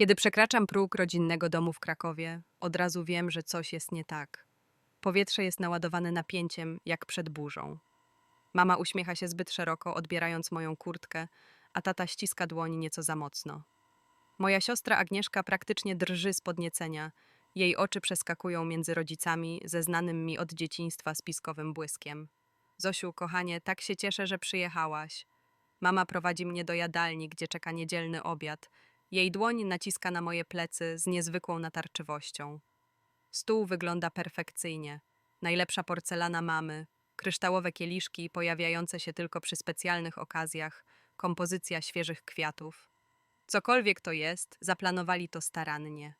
Kiedy przekraczam próg rodzinnego domu w Krakowie, od razu wiem, że coś jest nie tak. Powietrze jest naładowane napięciem, jak przed burzą. Mama uśmiecha się zbyt szeroko, odbierając moją kurtkę, a tata ściska dłoń nieco za mocno. Moja siostra Agnieszka praktycznie drży z podniecenia. Jej oczy przeskakują między rodzicami ze znanym mi od dzieciństwa spiskowym błyskiem. Zosiu, kochanie, tak się cieszę, że przyjechałaś. Mama prowadzi mnie do jadalni, gdzie czeka niedzielny obiad. Jej dłoń naciska na moje plecy z niezwykłą natarczywością. Stół wygląda perfekcyjnie. Najlepsza porcelana mamy, kryształowe kieliszki pojawiające się tylko przy specjalnych okazjach, kompozycja świeżych kwiatów. Cokolwiek to jest, zaplanowali to starannie.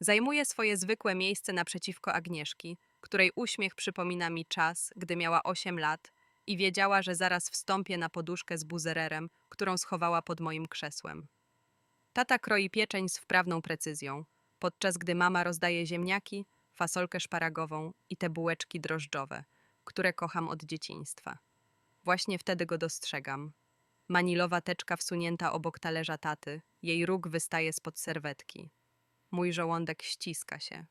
Zajmuję swoje zwykłe miejsce naprzeciwko Agnieszki, której uśmiech przypomina mi czas, gdy miała 8 lat i wiedziała, że zaraz wstąpię na poduszkę z buzererem, którą schowała pod moim krzesłem. Tata kroi pieczeń z wprawną precyzją, podczas gdy mama rozdaje ziemniaki, fasolkę szparagową i te bułeczki drożdżowe, które kocham od dzieciństwa. Właśnie wtedy go dostrzegam. Manilowa teczka wsunięta obok talerza taty, jej róg wystaje spod serwetki. Mój żołądek ściska się.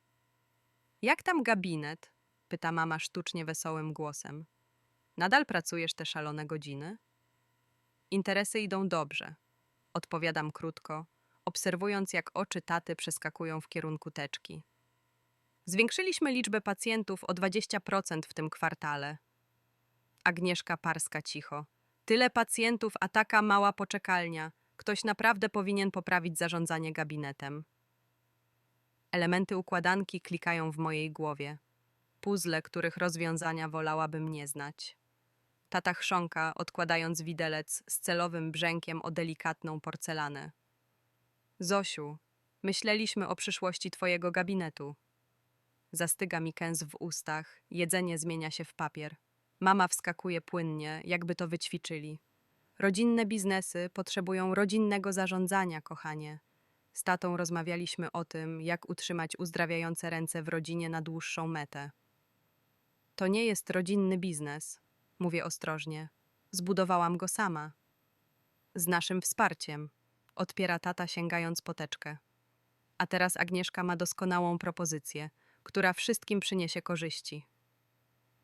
Jak tam gabinet? pyta mama sztucznie wesołym głosem. Nadal pracujesz te szalone godziny? Interesy idą dobrze. Odpowiadam krótko, obserwując jak oczy taty przeskakują w kierunku teczki. Zwiększyliśmy liczbę pacjentów o 20% w tym kwartale. Agnieszka parska cicho. Tyle pacjentów, a taka mała poczekalnia. Ktoś naprawdę powinien poprawić zarządzanie gabinetem. Elementy układanki klikają w mojej głowie. Puzzle, których rozwiązania wolałabym nie znać. Tata chrząka, odkładając widelec z celowym brzękiem o delikatną porcelanę. Zosiu, myśleliśmy o przyszłości twojego gabinetu. Zastyga mi kęs w ustach, jedzenie zmienia się w papier. Mama wskakuje płynnie, jakby to wyćwiczyli. Rodzinne biznesy potrzebują rodzinnego zarządzania, kochanie. Z tatą rozmawialiśmy o tym, jak utrzymać uzdrawiające ręce w rodzinie na dłuższą metę. To nie jest rodzinny biznes, mówię ostrożnie. Zbudowałam go sama. Z naszym wsparciem, odpiera tata sięgając po teczkę. A teraz Agnieszka ma doskonałą propozycję, która wszystkim przyniesie korzyści.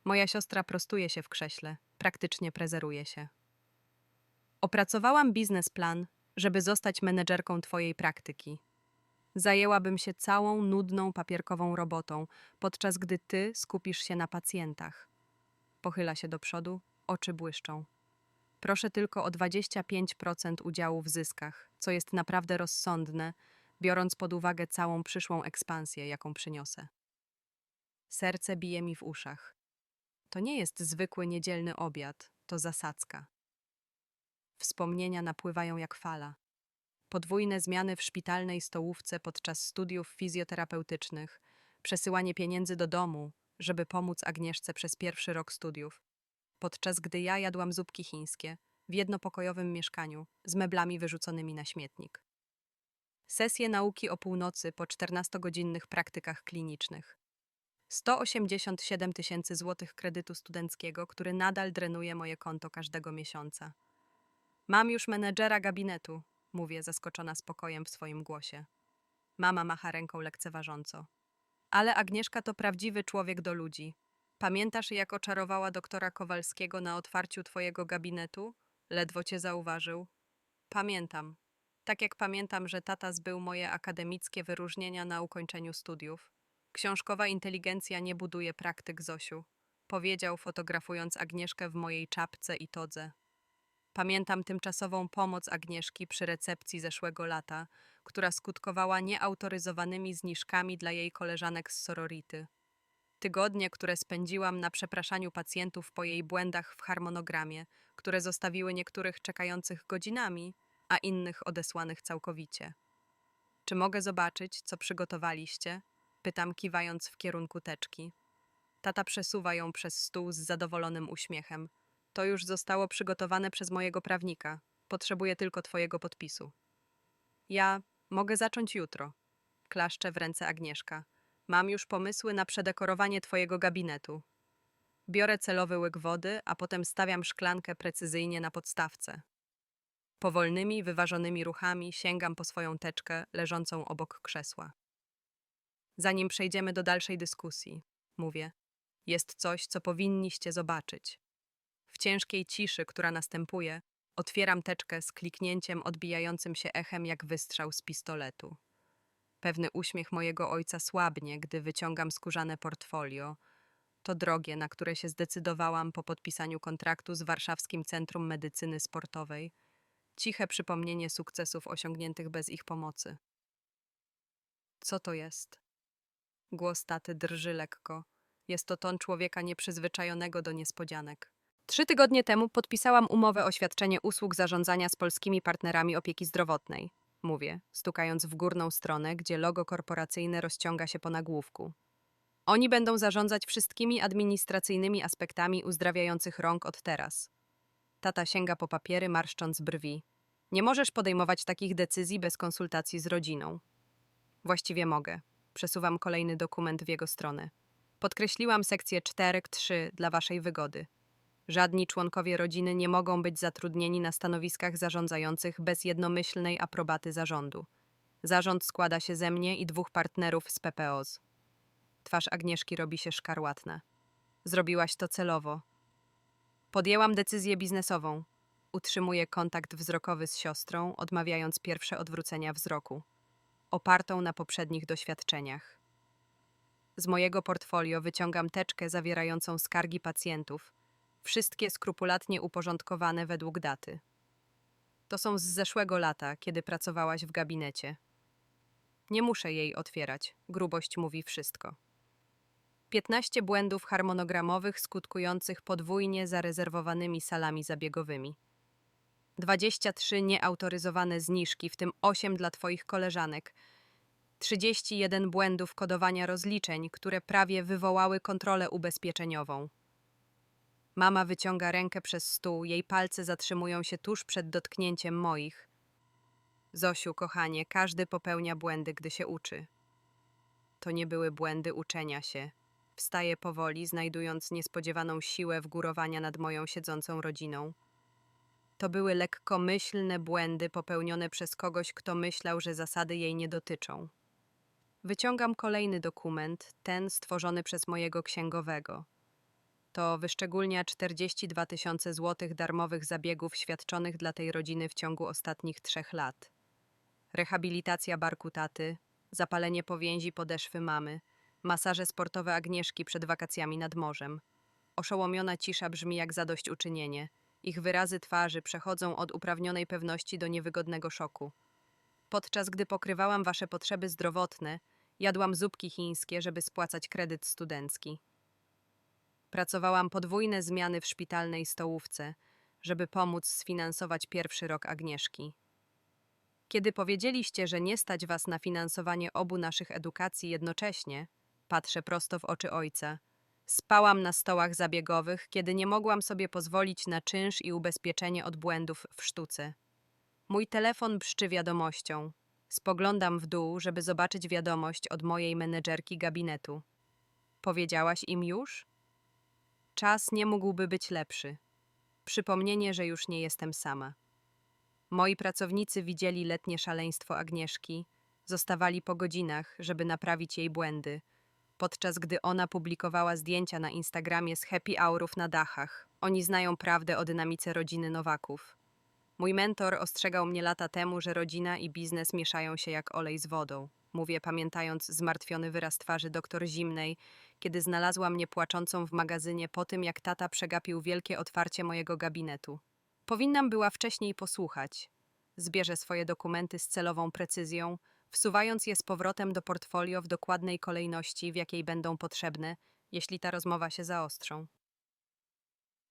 Moja siostra prostuje się w krześle, praktycznie prezeruje się. Opracowałam biznesplan, żeby zostać menedżerką twojej praktyki. Zajęłabym się całą nudną papierkową robotą, podczas gdy ty skupisz się na pacjentach. Pochyla się do przodu, oczy błyszczą. Proszę tylko o 25% udziału w zyskach, co jest naprawdę rozsądne, biorąc pod uwagę całą przyszłą ekspansję, jaką przyniosę. Serce bije mi w uszach. To nie jest zwykły niedzielny obiad, to zasadzka. Wspomnienia napływają jak fala. Podwójne zmiany w szpitalnej stołówce podczas studiów fizjoterapeutycznych, przesyłanie pieniędzy do domu, żeby pomóc Agnieszce przez pierwszy rok studiów, podczas gdy ja jadłam zupki chińskie w jednopokojowym mieszkaniu z meblami wyrzuconymi na śmietnik. Sesje nauki o północy po 14-godzinnych praktykach klinicznych. 187 tysięcy złotych kredytu studenckiego, który nadal drenuje moje konto każdego miesiąca. Mam już menedżera gabinetu, mówię zaskoczona spokojem w swoim głosie. Mama macha ręką lekceważąco. Ale Agnieszka to prawdziwy człowiek do ludzi. Pamiętasz, jak oczarowała doktora Kowalskiego na otwarciu twojego gabinetu? Ledwo cię zauważył. Pamiętam. Tak jak pamiętam, że tata zbył moje akademickie wyróżnienia na ukończeniu studiów. Książkowa inteligencja nie buduje praktyk, Zosiu. Powiedział, fotografując Agnieszkę w mojej czapce i todze. Pamiętam tymczasową pomoc Agnieszki przy recepcji zeszłego lata, która skutkowała nieautoryzowanymi zniżkami dla jej koleżanek z sorority. Tygodnie, które spędziłam na przepraszaniu pacjentów po jej błędach w harmonogramie, które zostawiły niektórych czekających godzinami, a innych odesłanych całkowicie. Czy mogę zobaczyć, co przygotowaliście? Pytam, kiwając w kierunku teczki. Tata przesuwa ją przez stół z zadowolonym uśmiechem. To już zostało przygotowane przez mojego prawnika. Potrzebuję tylko twojego podpisu. Ja mogę zacząć jutro. Klaszcze w ręce Agnieszka. Mam już pomysły na przedekorowanie twojego gabinetu. Biorę celowy łyk wody, a potem stawiam szklankę precyzyjnie na podstawce. Powolnymi, wyważonymi ruchami sięgam po swoją teczkę leżącą obok krzesła. Zanim przejdziemy do dalszej dyskusji, mówię, jest coś, co powinniście zobaczyć. W ciężkiej ciszy, która następuje, otwieram teczkę z kliknięciem odbijającym się echem jak wystrzał z pistoletu. Pewny uśmiech mojego ojca słabnie, gdy wyciągam skórzane portfolio. To drogie, na które się zdecydowałam po podpisaniu kontraktu z Warszawskim Centrum Medycyny Sportowej. Ciche przypomnienie sukcesów osiągniętych bez ich pomocy. Co to jest? Głos taty drży lekko. Jest to ton człowieka nieprzyzwyczajonego do niespodzianek. Trzy tygodnie temu podpisałam umowę o świadczenie usług zarządzania z polskimi partnerami opieki zdrowotnej. Mówię, stukając w górną stronę, gdzie logo korporacyjne rozciąga się po nagłówku. Oni będą zarządzać wszystkimi administracyjnymi aspektami uzdrawiających rąk od teraz. Tata sięga po papiery, marszcząc brwi. Nie możesz podejmować takich decyzji bez konsultacji z rodziną. Właściwie mogę. Przesuwam kolejny dokument w jego stronę. Podkreśliłam sekcję 4.3 dla waszej wygody. Żadni członkowie rodziny nie mogą być zatrudnieni na stanowiskach zarządzających bez jednomyślnej aprobaty zarządu. Zarząd składa się ze mnie i dwóch partnerów z PPOZ. Twarz Agnieszki robi się szkarłatna. Zrobiłaś to celowo. Podjęłam decyzję biznesową. Utrzymuję kontakt wzrokowy z siostrą, odmawiając pierwsze odwrócenia wzroku, opartą na poprzednich doświadczeniach. Z mojego portfolio wyciągam teczkę zawierającą skargi pacjentów, wszystkie skrupulatnie uporządkowane według daty. To są z zeszłego lata, kiedy pracowałaś w gabinecie. Nie muszę jej otwierać, grubość mówi wszystko. 15 błędów harmonogramowych skutkujących podwójnie zarezerwowanymi salami zabiegowymi. 23 nieautoryzowane zniżki, w tym 8 dla Twoich koleżanek. 31 błędów kodowania rozliczeń, które prawie wywołały kontrolę ubezpieczeniową. Mama wyciąga rękę przez stół, jej palce zatrzymują się tuż przed dotknięciem moich. Zosiu, kochanie, każdy popełnia błędy, gdy się uczy. To nie były błędy uczenia się. Wstaję powoli, znajdując niespodziewaną siłę wgórowania nad moją siedzącą rodziną. To były lekkomyślne błędy popełnione przez kogoś, kto myślał, że zasady jej nie dotyczą. Wyciągam kolejny dokument, ten stworzony przez mojego księgowego. To wyszczególnia 42 tysiące złotych darmowych zabiegów świadczonych dla tej rodziny w ciągu ostatnich trzech lat. Rehabilitacja barku taty, zapalenie powięzi podeszwy mamy, masaże sportowe Agnieszki przed wakacjami nad morzem. Oszołomiona cisza brzmi jak zadośćuczynienie. Ich wyrazy twarzy przechodzą od uprawnionej pewności do niewygodnego szoku. Podczas gdy pokrywałam wasze potrzeby zdrowotne, jadłam zupki chińskie, żeby spłacać kredyt studencki. Pracowałam podwójne zmiany w szpitalnej stołówce, żeby pomóc sfinansować pierwszy rok Agnieszki. Kiedy powiedzieliście, że nie stać was na finansowanie obu naszych edukacji jednocześnie, patrzę prosto w oczy ojca. Spałam na stołach zabiegowych, kiedy nie mogłam sobie pozwolić na czynsz i ubezpieczenie od błędów w sztuce. Mój telefon brzczy wiadomością. Spoglądam w dół, żeby zobaczyć wiadomość od mojej menedżerki gabinetu. Powiedziałaś im już? Czas nie mógłby być lepszy. Przypomnienie, że już nie jestem sama. Moi pracownicy widzieli letnie szaleństwo Agnieszki, zostawali po godzinach, żeby naprawić jej błędy, podczas gdy ona publikowała zdjęcia na Instagramie z happy hourów na dachach. Oni znają prawdę o dynamice rodziny Nowaków. Mój mentor ostrzegał mnie lata temu, że rodzina i biznes mieszają się jak olej z wodą. Mówię, pamiętając zmartwiony wyraz twarzy doktor Zimnej, kiedy znalazła mnie płaczącą w magazynie po tym, jak tata przegapił wielkie otwarcie mojego gabinetu. Powinnam była wcześniej posłuchać. Zbierze swoje dokumenty z celową precyzją, wsuwając je z powrotem do portfolio w dokładnej kolejności, w jakiej będą potrzebne, jeśli ta rozmowa się zaostrzą.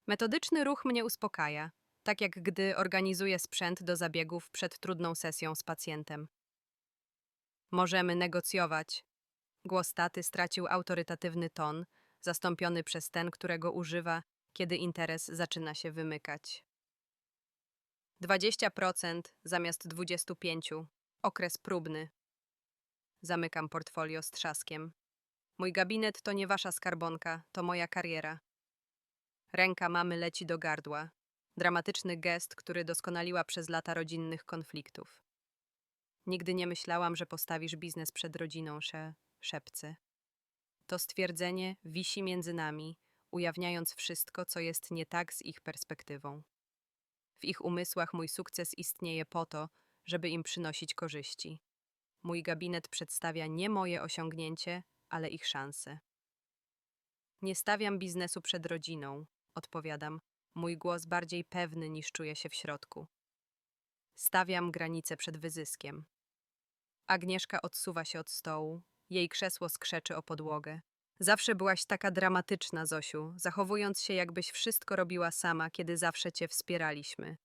Metodyczny ruch mnie uspokaja, tak jak gdy organizuję sprzęt do zabiegów przed trudną sesją z pacjentem. Możemy negocjować. Głos taty stracił autorytatywny ton, zastąpiony przez ten, którego używa, kiedy interes zaczyna się wymykać. 20% zamiast 25%. Okres próbny. Zamykam portfolio z trzaskiem. Mój gabinet to nie wasza skarbonka, to moja kariera. Ręka mamy leci do gardła. Dramatyczny gest, który doskonaliła przez lata rodzinnych konfliktów. Nigdy nie myślałam, że postawisz biznes przed rodziną, sze, szepcy. To stwierdzenie wisi między nami, ujawniając wszystko, co jest nie tak z ich perspektywą. W ich umysłach mój sukces istnieje po to, żeby im przynosić korzyści. Mój gabinet przedstawia nie moje osiągnięcie, ale ich szanse. Nie stawiam biznesu przed rodziną, odpowiadam, mój głos bardziej pewny niż czuję się w środku. Stawiam granice przed wyzyskiem. Agnieszka odsuwa się od stołu, jej krzesło skrzeczy o podłogę. Zawsze byłaś taka dramatyczna, Zosiu, zachowując się, jakbyś wszystko robiła sama, kiedy zawsze cię wspieraliśmy.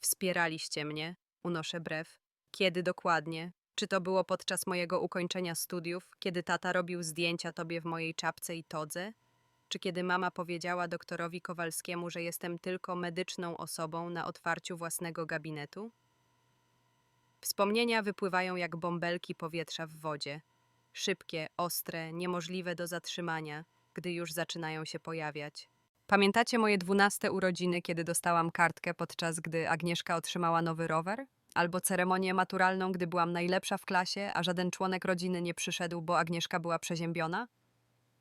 Wspieraliście mnie, unoszę brew. Kiedy dokładnie? Czy to było podczas mojego ukończenia studiów, kiedy tata robił zdjęcia tobie w mojej czapce i todze? Czy kiedy mama powiedziała doktorowi Kowalskiemu, że jestem tylko medyczną osobą na otwarciu własnego gabinetu? Wspomnienia wypływają jak bąbelki powietrza w wodzie. Szybkie, ostre, niemożliwe do zatrzymania, gdy już zaczynają się pojawiać. Pamiętacie moje dwunaste urodziny, kiedy dostałam kartkę podczas gdy Agnieszka otrzymała nowy rower? Albo ceremonię maturalną, gdy byłam najlepsza w klasie, a żaden członek rodziny nie przyszedł, bo Agnieszka była przeziębiona?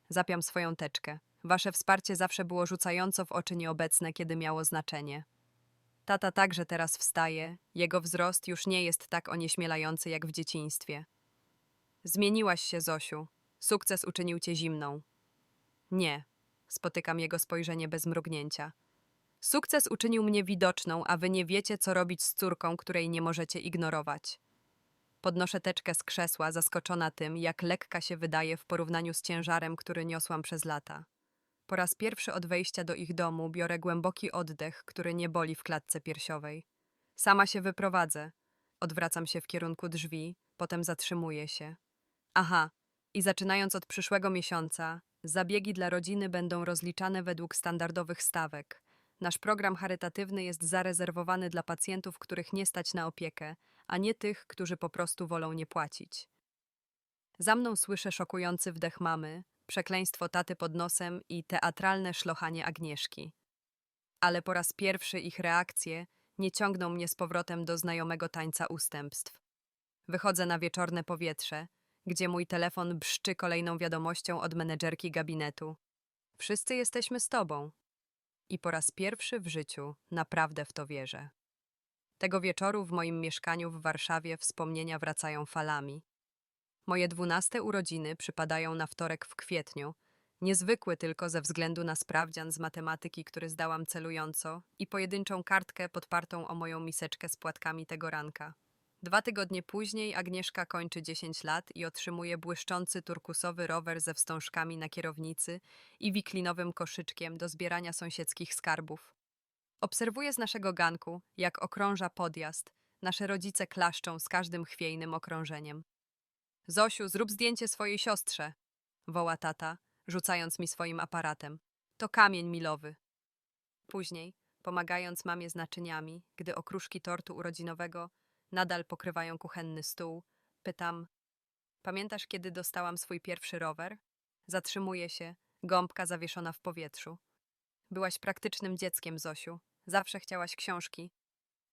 Zapiam swoją teczkę. Wasze wsparcie zawsze było rzucająco w oczy nieobecne, kiedy miało znaczenie. Tata także teraz wstaje, jego wzrost już nie jest tak onieśmielający jak w dzieciństwie. Zmieniłaś się, Zosiu. Sukces uczynił cię zimną. Nie, spotykam jego spojrzenie bez mrugnięcia. Sukces uczynił mnie widoczną, a wy nie wiecie, co robić z córką, której nie możecie ignorować. Podnoszę teczkę z krzesła, zaskoczona tym, jak lekka się wydaje w porównaniu z ciężarem, który niosłam przez lata. Po raz pierwszy od wejścia do ich domu biorę głęboki oddech, który nie boli w klatce piersiowej. Sama się wyprowadzę. Odwracam się w kierunku drzwi, potem zatrzymuję się. Aha, i zaczynając od przyszłego miesiąca, zabiegi dla rodziny będą rozliczane według standardowych stawek. Nasz program charytatywny jest zarezerwowany dla pacjentów, których nie stać na opiekę, a nie tych, którzy po prostu wolą nie płacić. Za mną słyszę szokujący wdech mamy, przekleństwo taty pod nosem i teatralne szlochanie Agnieszki. Ale po raz pierwszy ich reakcje nie ciągną mnie z powrotem do znajomego tańca ustępstw. Wychodzę na wieczorne powietrze, gdzie mój telefon brzczy kolejną wiadomością od menedżerki gabinetu. Wszyscy jesteśmy z tobą. I po raz pierwszy w życiu naprawdę w to wierzę. Tego wieczoru w moim mieszkaniu w Warszawie wspomnienia wracają falami. Moje dwunaste urodziny przypadają na wtorek w kwietniu, niezwykły tylko ze względu na sprawdzian z matematyki, który zdałam celująco, i pojedynczą kartkę podpartą o moją miseczkę z płatkami tego ranka. Dwa tygodnie później Agnieszka kończy 10 lat i otrzymuje błyszczący turkusowy rower ze wstążkami na kierownicy i wiklinowym koszyczkiem do zbierania sąsiedzkich skarbów. Obserwuję z naszego ganku, jak okrąża podjazd. Nasze rodzice klaszczą z każdym chwiejnym okrążeniem. Zosiu, zrób zdjęcie swojej siostrze, woła tata, rzucając mi swoim aparatem. To kamień milowy. Później, pomagając mamie z naczyniami, gdy okruszki tortu urodzinowego nadal pokrywają kuchenny stół, pytam: Pamiętasz, kiedy dostałam swój pierwszy rower? Zatrzymuje się, gąbka zawieszona w powietrzu. Byłaś praktycznym dzieckiem, Zosiu. Zawsze chciałaś książki.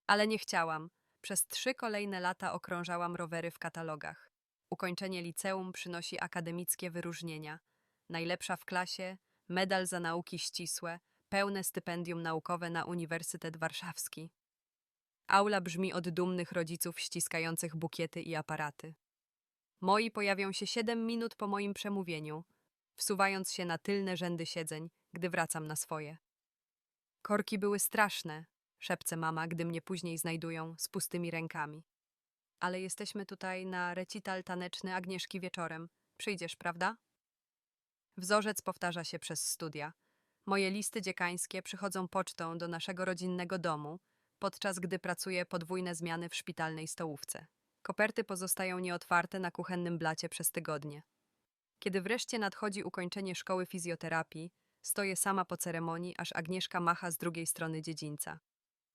Ale nie chciałam. Przez trzy kolejne lata okrążałam rowery w katalogach. Ukończenie liceum przynosi akademickie wyróżnienia. Najlepsza w klasie, medal za nauki ścisłe, pełne stypendium naukowe na Uniwersytet Warszawski. Aula brzmi od dumnych rodziców ściskających bukiety i aparaty. Moi pojawią się siedem minut po moim przemówieniu, wsuwając się na tylne rzędy siedzeń, gdy wracam na swoje. Korki były straszne, szepce mama, gdy mnie później znajdują z pustymi rękami. Ale jesteśmy tutaj na recital taneczny Agnieszki wieczorem. Przyjdziesz, prawda? Wzorzec powtarza się przez studia. Moje listy dziekańskie przychodzą pocztą do naszego rodzinnego domu, podczas gdy pracuję podwójne zmiany w szpitalnej stołówce. Koperty pozostają nieotwarte na kuchennym blacie przez tygodnie. Kiedy wreszcie nadchodzi ukończenie szkoły fizjoterapii, stoję sama po ceremonii, aż Agnieszka macha z drugiej strony dziedzińca.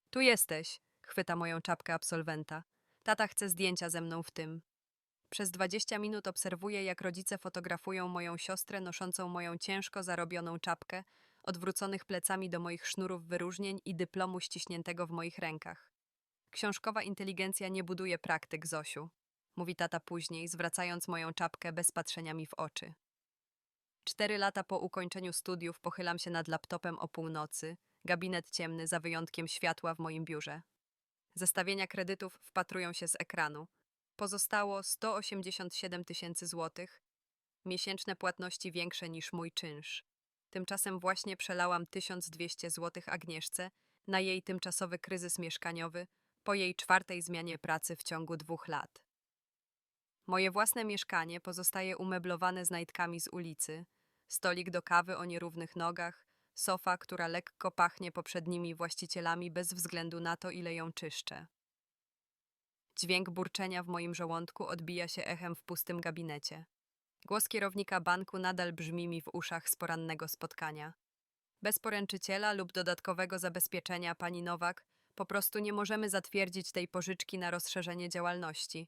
Tu jesteś, chwyta moją czapkę absolwenta. Tata chce zdjęcia ze mną w tym. Przez dwadzieścia minut obserwuję, jak rodzice fotografują moją siostrę noszącą moją ciężko zarobioną czapkę odwróconych plecami do moich sznurów wyróżnień i dyplomu ściśniętego w moich rękach. Książkowa inteligencja nie buduje praktyk, Zosiu, mówi tata później, zwracając moją czapkę bez patrzenia mi w oczy. Cztery lata po ukończeniu studiów pochylam się nad laptopem o północy, gabinet ciemny za wyjątkiem światła w moim biurze. Zestawienia kredytów wpatrują się z ekranu. Pozostało 187 tysięcy złotych, miesięczne płatności większe niż mój czynsz. Tymczasem właśnie przelałam 1200 złotych Agnieszce na jej tymczasowy kryzys mieszkaniowy po jej czwartej zmianie pracy w ciągu dwóch lat. Moje własne mieszkanie pozostaje umeblowane znajdkami z ulicy, stolik do kawy o nierównych nogach, sofa, która lekko pachnie poprzednimi właścicielami bez względu na to, ile ją czyszczę. Dźwięk burczenia w moim żołądku odbija się echem w pustym gabinecie. Głos kierownika banku nadal brzmi mi w uszach z porannego spotkania. Bez poręczyciela lub dodatkowego zabezpieczenia, pani Nowak, po prostu nie możemy zatwierdzić tej pożyczki na rozszerzenie działalności.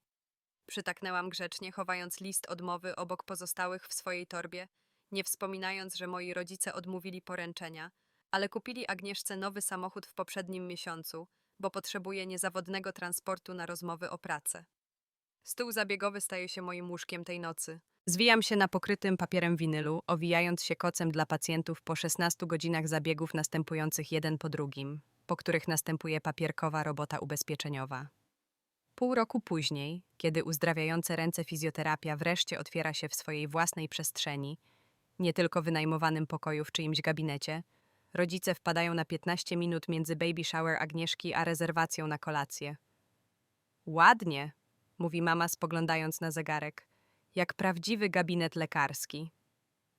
Przytaknęłam grzecznie, chowając list odmowy obok pozostałych w swojej torbie, nie wspominając, że moi rodzice odmówili poręczenia, ale kupili Agnieszce nowy samochód w poprzednim miesiącu, bo potrzebuje niezawodnego transportu na rozmowy o pracę. Stół zabiegowy staje się moim łóżkiem tej nocy. Zwijam się na pokrytym papierem winylu, owijając się kocem dla pacjentów po 16 godzinach zabiegów następujących jeden po drugim, po których następuje papierkowa robota ubezpieczeniowa. Pół roku później, kiedy uzdrawiające ręce fizjoterapia wreszcie otwiera się w swojej własnej przestrzeni, nie tylko wynajmowanym pokoju w czyimś gabinecie, rodzice wpadają na 15 minut między baby shower Agnieszki a rezerwacją na kolację. Ładnie, mówi mama spoglądając na zegarek, jak prawdziwy gabinet lekarski.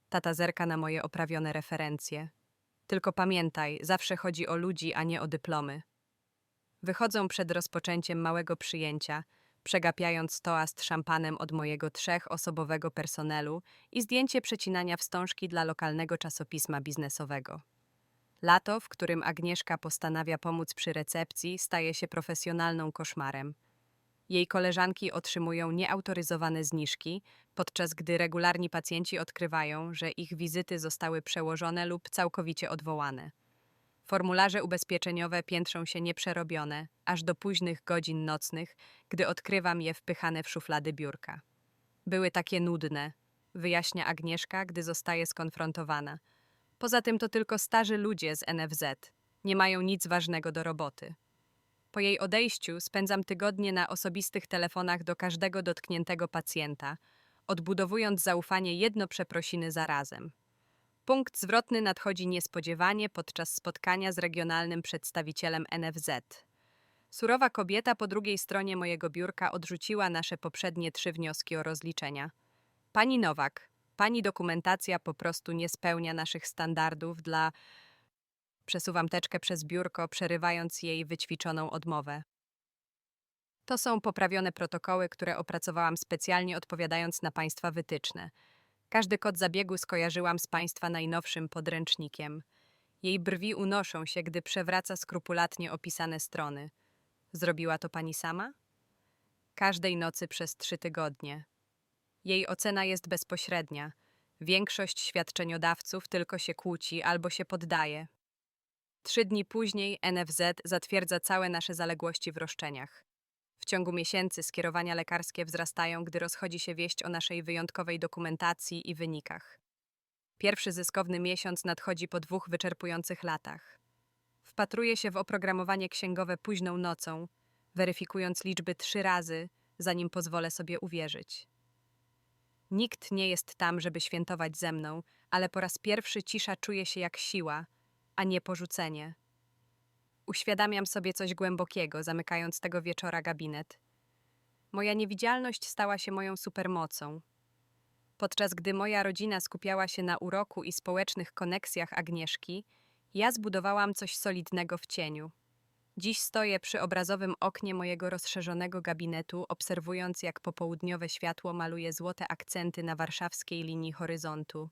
Tata zerka na moje oprawione referencje. Tylko pamiętaj, zawsze chodzi o ludzi, a nie o dyplomy. Wychodzą przed rozpoczęciem małego przyjęcia, przegapiając toast szampanem od mojego trzech-osobowego personelu i zdjęcie przecinania wstążki dla lokalnego czasopisma biznesowego. Lato, w którym Agnieszka postanawia pomóc przy recepcji, staje się profesjonalną koszmarem. Jej koleżanki otrzymują nieautoryzowane zniżki, podczas gdy regularni pacjenci odkrywają, że ich wizyty zostały przełożone lub całkowicie odwołane. Formularze ubezpieczeniowe piętrzą się nieprzerobione, aż do późnych godzin nocnych, gdy odkrywam je wpychane w szuflady biurka. Były takie nudne, wyjaśnia Agnieszka, gdy zostaje skonfrontowana. Poza tym to tylko starzy ludzie z NFZ. Nie mają nic ważnego do roboty. Po jej odejściu spędzam tygodnie na osobistych telefonach do każdego dotkniętego pacjenta, odbudowując zaufanie jedno przeprosiny za razem. Punkt zwrotny nadchodzi niespodziewanie podczas spotkania z regionalnym przedstawicielem NFZ. Surowa kobieta po drugiej stronie mojego biurka odrzuciła nasze poprzednie trzy wnioski o rozliczenia. Pani Nowak, pani dokumentacja po prostu nie spełnia naszych standardów dla. Przesuwam teczkę przez biurko, przerywając jej wyćwiczoną odmowę. To są poprawione protokoły, które opracowałam specjalnie odpowiadając na Państwa wytyczne. Każdy kod zabiegu skojarzyłam z Państwa najnowszym podręcznikiem. Jej brwi unoszą się, gdy przewraca skrupulatnie opisane strony. Zrobiła to Pani sama? Każdej nocy przez trzy tygodnie. Jej ocena jest bezpośrednia. Większość świadczeniodawców tylko się kłóci albo się poddaje. Trzy dni później NFZ zatwierdza całe nasze zaległości w roszczeniach. W ciągu miesięcy skierowania lekarskie wzrastają, gdy rozchodzi się wieść o naszej wyjątkowej dokumentacji i wynikach. Pierwszy zyskowny miesiąc nadchodzi po dwóch wyczerpujących latach. Wpatruję się w oprogramowanie księgowe późną nocą, weryfikując liczby trzy razy, zanim pozwolę sobie uwierzyć. Nikt nie jest tam, żeby świętować ze mną, ale po raz pierwszy cisza czuje się jak siła, a nie porzucenie. Uświadamiam sobie coś głębokiego, zamykając tego wieczora gabinet. Moja niewidzialność stała się moją supermocą. Podczas gdy moja rodzina skupiała się na uroku i społecznych koneksjach Agnieszki, ja zbudowałam coś solidnego w cieniu. Dziś stoję przy obrazowym oknie mojego rozszerzonego gabinetu, obserwując jak popołudniowe światło maluje złote akcenty na warszawskiej linii horyzontu.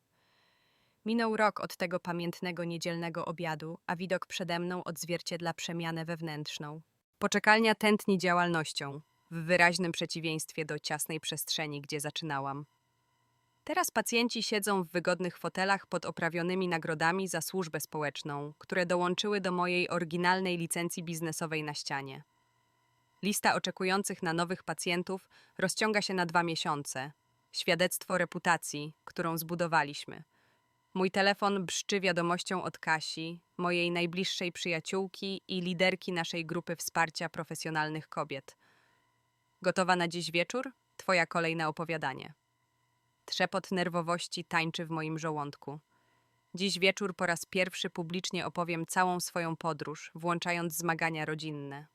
Minął rok od tego pamiętnego niedzielnego obiadu, a widok przede mną odzwierciedla przemianę wewnętrzną. Poczekalnia tętni działalnością, w wyraźnym przeciwieństwie do ciasnej przestrzeni, gdzie zaczynałam. Teraz pacjenci siedzą w wygodnych fotelach pod oprawionymi nagrodami za służbę społeczną, które dołączyły do mojej oryginalnej licencji biznesowej na ścianie. Lista oczekujących na nowych pacjentów rozciąga się na dwa miesiące. Świadectwo reputacji, którą zbudowaliśmy. Mój telefon brzczy wiadomością od Kasi, mojej najbliższej przyjaciółki i liderki naszej grupy wsparcia profesjonalnych kobiet. Gotowa na dziś wieczór? Twoja kolej na opowiadanie. Trzepot nerwowości tańczy w moim żołądku. Dziś wieczór po raz pierwszy publicznie opowiem całą swoją podróż, włączając zmagania rodzinne.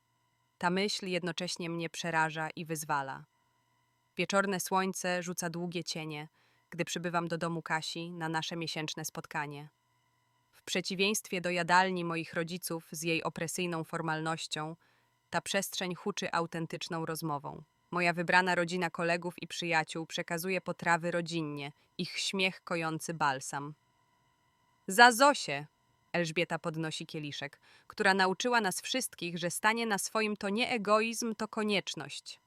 Ta myśl jednocześnie mnie przeraża i wyzwala. Wieczorne słońce rzuca długie cienie, gdy przybywam do domu Kasi na nasze miesięczne spotkanie. W przeciwieństwie do jadalni moich rodziców z jej opresyjną formalnością, ta przestrzeń huczy autentyczną rozmową. Moja wybrana rodzina kolegów i przyjaciół przekazuje potrawy rodzinnie, ich śmiech kojący balsam. Za Zosię! Elżbieta podnosi kieliszek, która nauczyła nas wszystkich, że stanie na swoim to nie egoizm, to konieczność.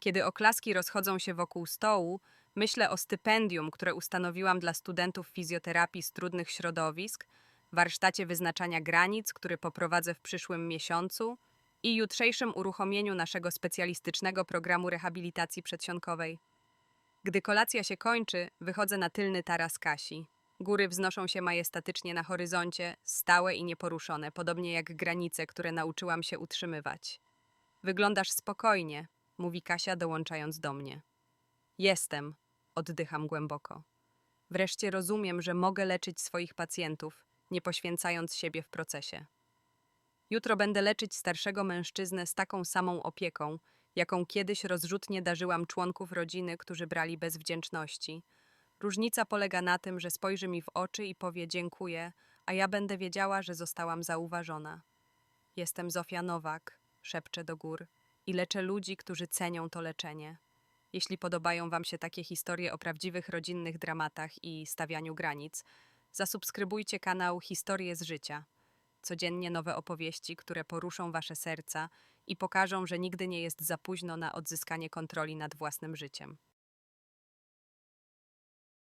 Kiedy oklaski rozchodzą się wokół stołu, myślę o stypendium, które ustanowiłam dla studentów fizjoterapii z trudnych środowisk, warsztacie wyznaczania granic, który poprowadzę w przyszłym miesiącu i jutrzejszym uruchomieniu naszego specjalistycznego programu rehabilitacji przedsionkowej. Gdy kolacja się kończy, wychodzę na tylny taras Kasi. Góry wznoszą się majestatycznie na horyzoncie, stałe i nieporuszone, podobnie jak granice, które nauczyłam się utrzymywać. Wyglądasz spokojnie, mówi Kasia, dołączając do mnie. Jestem, oddycham głęboko. Wreszcie rozumiem, że mogę leczyć swoich pacjentów, nie poświęcając siebie w procesie. Jutro będę leczyć starszego mężczyznę z taką samą opieką, jaką kiedyś rozrzutnie darzyłam członków rodziny, którzy brali bez wdzięczności. Różnica polega na tym, że spojrzy mi w oczy i powie dziękuję, a ja będę wiedziała, że zostałam zauważona. Jestem Zofia Nowak, szepczę do gór, i leczę ludzi, którzy cenią to leczenie. Jeśli podobają Wam się takie historie o prawdziwych rodzinnych dramatach i stawianiu granic, zasubskrybujcie kanał Historie z Życia. Codziennie nowe opowieści, które poruszą Wasze serca i pokażą, że nigdy nie jest za późno na odzyskanie kontroli nad własnym życiem.